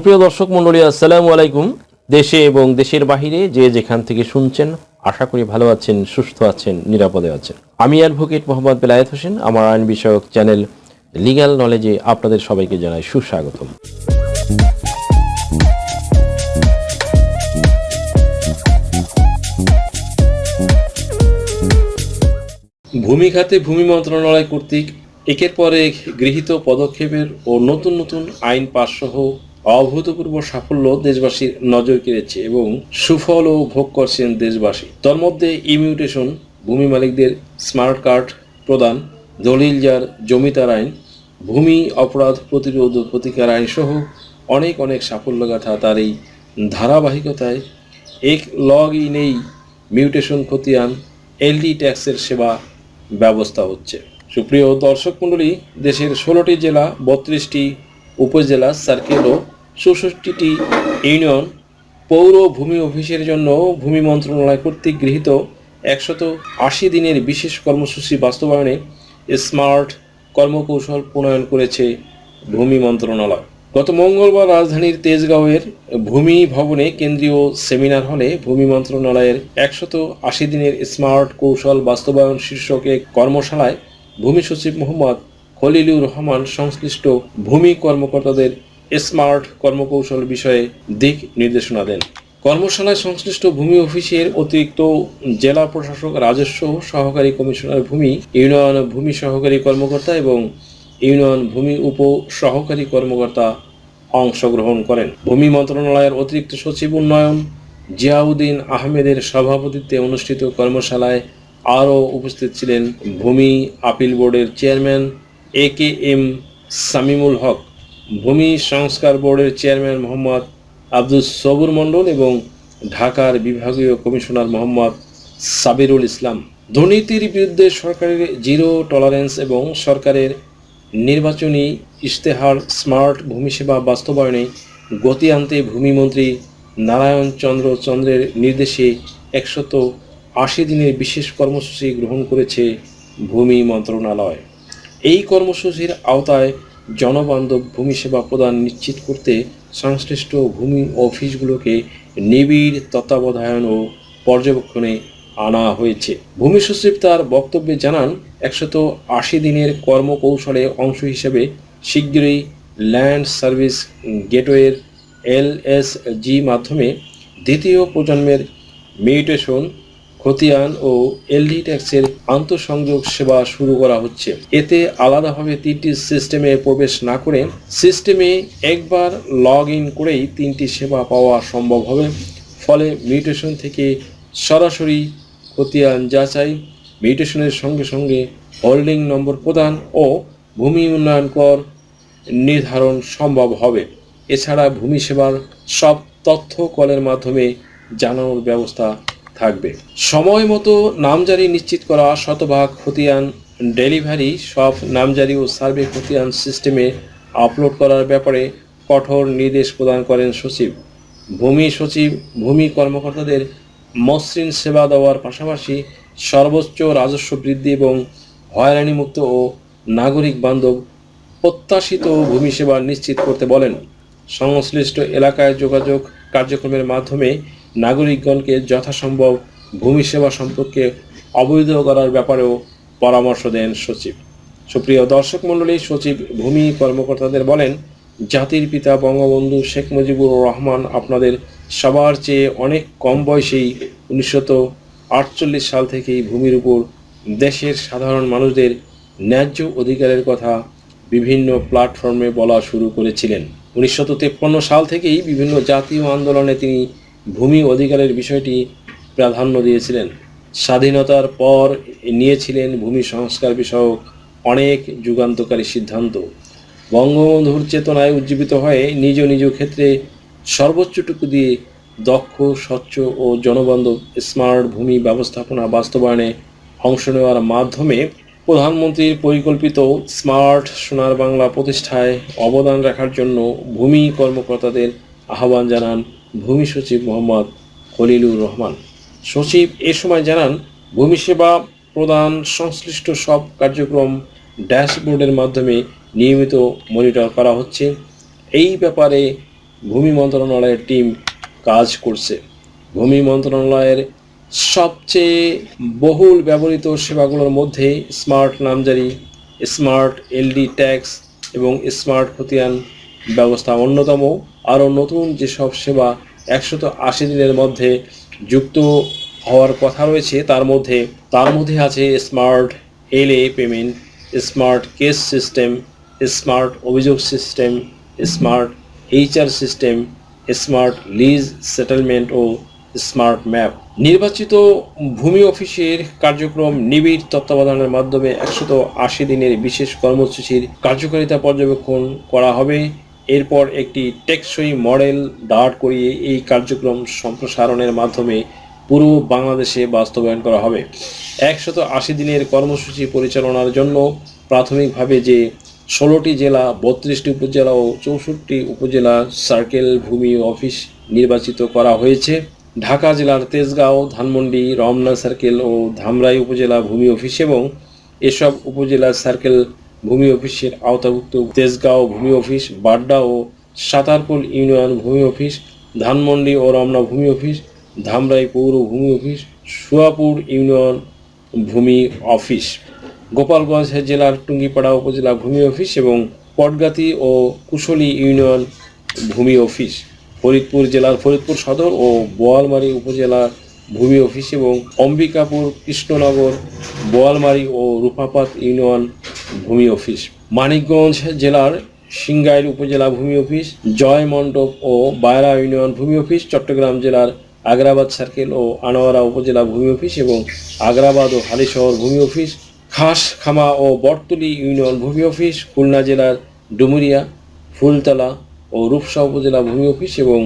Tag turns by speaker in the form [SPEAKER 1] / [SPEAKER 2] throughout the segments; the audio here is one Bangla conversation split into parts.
[SPEAKER 1] সুপ্রিয় দর্শক মন্ডলী আসসালামু আলাইকুম। দেশে এবং দেশের বাহিরে যে যেখান থেকে শুনছেন, আশা করি ভালো আছেন, সুস্থ আছেন, নিরাপদে আছেন। আমি অ্যাডভোকেট মোহাম্মদ বেলায়েত হোসেন, আমার আইন বিষয়ক চ্যানেল লিগ্যাল নলেজে আপনাদের সবাইকে জানাই সুস্বাগতম। ভূমি খাতে ভূমি মন্ত্রণালয় কর্তৃক একের পর এক গৃহীত পদক্ষেপের ও নতুন নতুন আইন পাশ সহ অভূতপূর্ব সাফল্য দেশবাসীর নজর কেড়েছে এবং সুফলও ভোগ করছেন দেশবাসী। তার মধ্যে ইমিউটেশন, ভূমি মালিকদের স্মার্ট কার্ড প্রদান, দলিল যার জমিদার আইন, ভূমি অপরাধ প্রতিরোধ ও প্রতিকার আইন সহ অনেক অনেক সাফল্য গাথা তার এই ধারাবাহিকতায় এক লগ ইনেই মিউটেশন খতিয়ান এলডি ট্যাক্সের সেবা ব্যবস্থা হচ্ছে। সুপ্রিয় দর্শক মণ্ডলী, দেশের ষোলোটি জেলা, বত্রিশটি উপজেলা সার্কেল ও চৌষট্টিটি ইউনিয়ন পৌর ভূমি অফিসের জন্য ভূমি মন্ত্রণালয় কর্তৃক গৃহীত একশত আশি দিনের বিশেষ কর্মসূচি বাস্তবায়নে স্মার্ট কর্মকৌশল প্রণয়ন করেছে ভূমি মন্ত্রণালয়। গত মঙ্গলবার রাজধানীর তেজগাঁওয়ের ভূমি ভবনে কেন্দ্রীয় সেমিনার হলে ভূমি মন্ত্রণালয়ের একশত আশি দিনের স্মার্ট কৌশল বাস্তবায়ন শীর্ষক কর্মশালায় ভূমি সচিব মোহাম্মদ খলিলুর রহমান সংশ্লিষ্ট ভূমি কর্মকর্তাদের স্মার্ট কর্মকৌশল বিষয়ে দিক নির্দেশনা দেন। কর্মশালায় সংশ্লিষ্ট ভূমি অফিসের অতিরিক্ত জেলা প্রশাসক রাজস্ব সহকারী কমিশনার ভূমি, ইউনিয়ন ভূমি সহকারী কর্মকর্তা এবং ইউনিয়ন ভূমি উপ সহকারী কর্মকর্তা অংশগ্রহণ করেন। ভূমি মন্ত্রণালয়ের অতিরিক্ত সচিব উন্নয়ন, জিয়াউদ্দিন আহমেদের সভাপতিত্বে অনুষ্ঠিত কর্মশালায় আরও উপস্থিত ছিলেন ভূমি আপিল বোর্ডের চেয়ারম্যান এ কে এম সামিমুল হক। ভূমি সংস্কার বোর্ডের চেয়ারম্যান মোহাম্মদ আব্দুল সবুর মণ্ডল এবং ঢাকার বিভাগীয় কমিশনার মোহাম্মদ সাবিরুল ইসলাম। দুর্নীতির বিরুদ্ধে সরকারের জিরো টলারেন্স এবং সরকারের নির্বাচনী ইশতেহার স্মার্ট ভূমি সেবা বাস্তবায়নে গতি আনতে ভূমিমন্ত্রী নারায়ণ চন্দ্র চন্দ্রের নির্দেশে একশত আশি দিনের বিশেষ কর্মসূচি গ্রহণ করেছে ভূমি মন্ত্রণালয়। এই কর্মসূচির আওতায় জনবান্ধব ভূমি সেবা প্রদান নিশ্চিত করতে সংশ্লিষ্ট ভূমি অফিসগুলোকে নিবিড় তত্ত্বাবধায়ন ও পর্যবেক্ষণে আনা হয়েছে। ভূমি সচিব তার বক্তব্যে জানান, একশত আশি দিনের কর্মকৌশলে অংশ হিসেবে শীঘ্রই ল্যান্ড সার্ভিস গেটওয়ের এলএসজি মাধ্যমে দ্বিতীয় প্রজন্মের মিউটেশন খতিয়ান ও এলডি ট্যাক্সের আন্তঃসংযোগ সেবা শুরু করা হচ্ছে। এতে আলাদাভাবে তিনটি সিস্টেমে প্রবেশ না করে সিস্টেমে একবার লগ ইন করেই তিনটি সেবা পাওয়া সম্ভব হবে। ফলে মিউটেশন থেকে সরাসরি খতিয়ান যাচাই, মিউটেশনের সঙ্গে সঙ্গে হোল্ডিং নম্বর প্রদান ও ভূমি উন্নয়ন কর নির্ধারণ সম্ভব হবে। এছাড়া ভূমি সেবার সব তথ্য কলের মাধ্যমে জানানোর ব্যবস্থা থাকবে। সময় মতো নামজারি নিশ্চিত করা শতভাগ খতিয়ান ডেলিভারি, সব নামজারি ও সার্ভে খতিয়ান সিস্টেমে আপলোড করার ব্যাপারে কঠোর নির্দেশ প্রদান করেন সচিব। ভূমি সচিব, ভূমি কর্মকর্তাদের মসৃণ সেবা দেওয়ার পাশাপাশি সর্বোচ্চ রাজস্ব বৃদ্ধি এবং হয়রানিমুক্ত ও নাগরিক বান্ধব প্রত্যাশিত ভূমি সেবা নিশ্চিত করতে বলেন। সংশ্লিষ্ট এলাকায় যোগাযোগ কার্যক্রমের মাধ্যমে নাগরিকগণকে যথাসম্ভব ভূমি সেবা সম্পর্কে অবৈধ করার ব্যাপারেও পরামর্শ দেন সচিব। সুপ্রিয় দর্শক মণ্ডলী, সচিব ভূমি কর্মকর্তাদের বলেন, জাতির পিতা বঙ্গবন্ধু শেখ মুজিবুর রহমান আপনাদের সবার চেয়ে অনেক কম বয়সেই উনিশশো আটচল্লিশ সাল থেকেই ভূমির উপর দেশের সাধারণ মানুষদের ন্যায্য অধিকারের কথা বিভিন্ন প্ল্যাটফর্মে বলা শুরু করেছিলেন। উনিশশো সাল থেকেই বিভিন্ন জাতীয় আন্দোলনে তিনি ভূমি অধিকারের বিষয়টি প্রাধান্য দিয়েছিলেন। স্বাধীনতার পর নিয়েছিলেন ভূমি সংস্কার বিষয়ক অনেক যুগান্তকারী সিদ্ধান্ত। বঙ্গবন্ধুর চেতনায় উজ্জীবিত হয়ে নিজ নিজ ক্ষেত্রে সর্বোচ্চটুকু দিয়ে দক্ষ, স্বচ্ছ ও জনবান্ধব স্মার্ট ভূমি ব্যবস্থাপনা বাস্তবায়নে অংশ নেওয়ার মাধ্যমে প্রধানমন্ত্রীর পরিকল্পিত স্মার্ট সোনার বাংলা প্রতিষ্ঠায় অবদান রাখার জন্য ভূমি কর্মকর্তাদের আহ্বান জানান ভূমি সচিব মোহাম্মদ খলিলুর রহমান। সচিব এ সময় জানান, ভূমি সেবা প্রদান সংশ্লিষ্ট সব কার্যক্রম ড্যাশবোর্ডের মাধ্যমে নিয়মিত মনিটর করা হচ্ছে। এই ব্যাপারে ভূমি মন্ত্রণালয়ের টিম কাজ করছে। ভূমি মন্ত্রণালয়ের সবচেয়ে বহুল ব্যবহৃত সেবাগুলোর মধ্যে স্মার্ট নামজারি, স্মার্ট এলডি ট্যাক্স এবং স্মার্ট খতিয়ান ব্যবস্থা অন্যতম আরও নতুন যেসব সেবা একশত আশি দিনের মধ্যে যুক্ত হওয়ার কথা রয়েছে, তার মধ্যে তার মধ্যে আছে smart LA payment, smart case system, smart অভিযোগ system, smart HR system, smart lease settlement ও স্মার্ট ম্যাপ। নির্বাচিত ভূমি অফিসের কার্যক্রম নিবিড় তত্ত্বাবধানের মাধ্যমে একশত আশি দিনের বিশেষ কর্মসূচির কার্যকারিতা পর্যবেক্ষণ করা হবে। এরপর একটি টেকসই মডেল দাঁড় করিয়ে এই কার্যক্রম সম্প্রসারণের মাধ্যমে পুরো বাংলাদেশে বাস্তবায়ন করা হবে। একশত আশি দিনের কর্মসূচি পরিচালনার জন্য প্রাথমিকভাবে যে ষোলোটি জেলা, বত্রিশটি উপজেলা ও চৌষট্টি উপজেলা সার্কেল ভূমি অফিস নির্বাচিত করা হয়েছে। ঢাকা জেলার তেজগাঁও, ধানমন্ডি, রমনা সার্কেল ও ধামরাই উপজেলা ভূমি অফিস এবং এসব উপজেলা সার্কেল ভূমি অফিসের আওতাভুক্ত তেজগাঁও ভূমি অফিস, বাড্ডা ও সাতারপুল ইউনিয়ন ভূমি অফিস, ধানমন্ডি ও রমনা ভূমি অফিস, ধামরাই পৌর ভূমি অফিস, সুয়াপুর ইউনিয়ন ভূমি অফিস। গোপালগঞ্জ জেলার টুঙ্গিপাড়া উপজেলা ভূমি অফিস এবং পটগাতি ও কুশলী ইউনিয়ন ভূমি অফিস। ফরিদপুর জেলার ফরিদপুর সদর ও বোয়ালমারী উপজেলা ভূমি অফিস এবং অম্বিকাপুর, কৃষ্ণনগর, বোয়ালমারী ও রূপাপাত ইউনিয়ন ভূমি অফিস। মানিকগঞ্জ জেলার সিংগাইর উপজেলা ভূমি অফিস, জয় মণ্ডপ ও বায়রা ইউনিয়ন ভূমি অফিস, চট্টগ্রাম জেলার আগ্রাবাদ সার্কেল ও আনোয়ারা উপজেলা ভূমি অফিস এবং আগ্রাবাদ ও হালিশহর ভূমি অফিস খাসখামা ও বটতলী ইউনিয়ন ভূমি অফিস, খুলনা জেলার ডুমুরিয়া, ফুলতলা ও রূপসা উপজেলা ভূমি অফিস এবং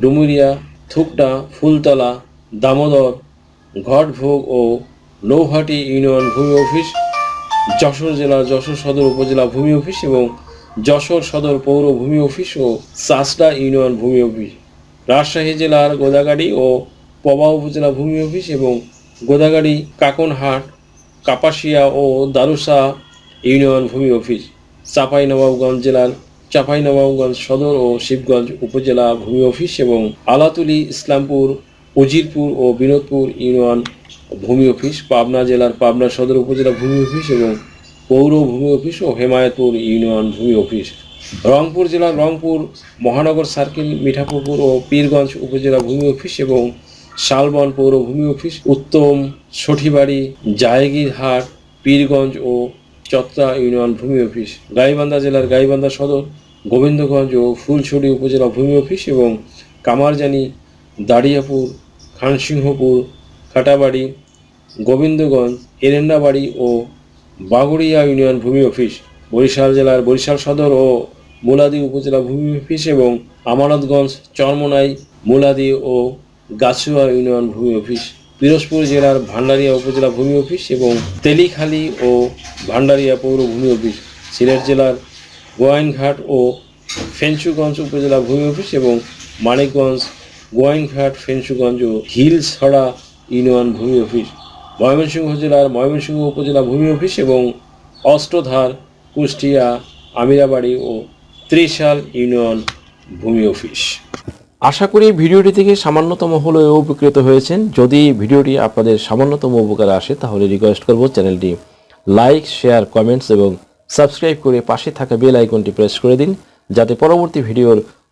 [SPEAKER 1] ডুমুরিয়া থুকটা ফুলতলা দামোদর, ঘটভোগ ও নৌহাটি ইউনিয়ন ভূমি অফিস, যশোর জেলার যশোর সদর উপজেলা ভূমি অফিস এবং যশোর সদর পৌর ভূমি অফিস ও চাষডা ইউনিয়ন ভূমি অফিস। রাজশাহী জেলার গোদাগাড়ি ও পবা উপজেলা ভূমি অফিস এবং গোদাগাড়ি, কাকনহাট, কাপাসিয়া ও দারুসা ইউনিয়ন ভূমি অফিস। চাঁপাইনবাবগঞ্জ জেলার চাঁপাইনবাবগঞ্জ সদর ও শিবগঞ্জ উপজেলা ভূমি অফিস এবং আলাতুলি ইসলামপুর উজিরপুর ও বিনোদপুর ইউনিয়ন ভূমি অফিস, পাবনা জেলার পাবনা সদর উপজেলা ভূমি অফিস এবং পৌর ভূমি অফিস ও হেমায়তপুর ইউনিয়ন ভূমি অফিস। রংপুর জেলার রংপুর মহানগর সার্কেল, মিঠাপুকুর ও পীরগঞ্জ উপজেলা ভূমি অফিস এবং শালবন পৌর ভূমি অফিস, উত্তম সঠিবাড়ি জায়গিরহাট পীরগঞ্জ ও চত্রা ইউনিয়ন ভূমি অফিস। গাইবান্ধা জেলার গাইবান্ধা সদর, গোবিন্দগঞ্জ ও ফুলছড়ি উপজেলা ভূমি অফিস এবং কামারজানি, দাড়িয়াপুর খানসিংহপুর, কাটাবাড়ি, গোবিন্দগঞ্জ, এরেন্ডাবাড়ি ও বাগুড়িয়া ইউনিয়ন ভূমি অফিস। বরিশাল জেলার বরিশাল সদর ও মুলাদি উপজেলা ভূমি অফিস এবং আমানতগঞ্জ, চরমনাই, মুলাদি ও গাছুয়া ইউনিয়ন ভূমি অফিস। পিরোজপুর জেলার ভান্ডারিয়া উপজেলা ভূমি অফিস এবং তেলিখালী ও ভান্ডারিয়া পৌর ভূমি অফিস। সিলেট জেলার গোয়াইনঘাট ও ফেঞ্চুগঞ্জ উপজেলা ভূমি অফিস এবং মানিকগঞ্জ গোয়াইনঘাট ফেঞ্চুগঞ্জ ও হিলছড়া ইউনিয়ন ভূমি অফিস। ময়মনসিংহ জেলার ময়মনসিংহ উপজেলা ভূমি অফিস এবং অষ্টধার, কুষ্টিয়া, আমিরাবাড়ি ও ত্রিশাল ইউনিয়ন ভূমি অফিস। আশা করি ভিডিওটি থেকে সামান্যতম হলেও উপকৃত হয়েছেন। যদি ভিডিওটি আপনাদের সামান্যতম উপকারে আসে, তাহলে রিকোয়েস্ট করব চ্যানেলটি লাইক শেয়ার কমেন্টস এবং সাবস্ক্রাইব করে পাশে থাকা বেল আইকনটি প্রেস করে দিন, যাতে পরবর্তী ভিডিওর